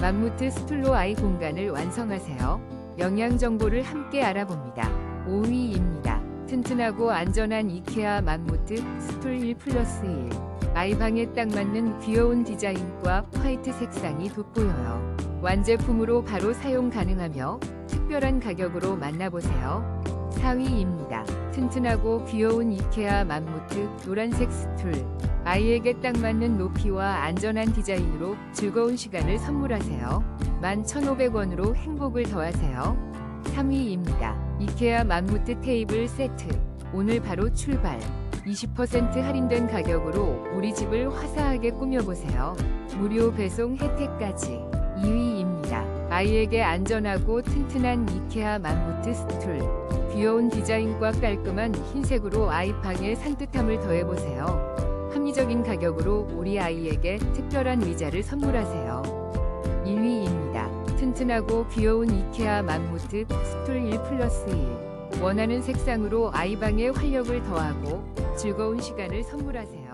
맘무트 스툴로 아이 공간을 완성하세요. 영양 정보를 함께 알아봅니다. 5위입니다. 튼튼하고 안전한 이케아 맘무트 스툴 1 플러스 1. 아이 방에 딱 맞는 귀여운 디자인과 화이트 색상이 돋보여요. 완제품으로 바로 사용 가능하며 특별한 가격으로 만나보세요. 4위입니다. 튼튼하고 귀여운 이케아 맘무트 노란색 스툴. 아이에게 딱 맞는 높이와 안전한 디자인으로 즐거운 시간을 선물하세요. 11,500원으로 행복을 더하세요. 3위입니다. 이케아 맘무트 테이블 세트. 오늘 바로 출발. 20% 할인된 가격으로 우리 집을 화사하게 꾸며보세요. 무료 배송 혜택까지. 2위입니다. 아이에게 안전하고 튼튼한 이케아 맘무트 스툴. 귀여운 디자인과 깔끔한 흰색으로 아이방에 산뜻함을 더해보세요. 합리적인 가격으로 우리 아이에게 특별한 의자를 선물하세요. 1위입니다. 튼튼하고 귀여운 이케아 맘무트 스툴 1 플러스 1. 원하는 색상으로 아이방에 활력을 더하고 즐거운 시간을 선물하세요.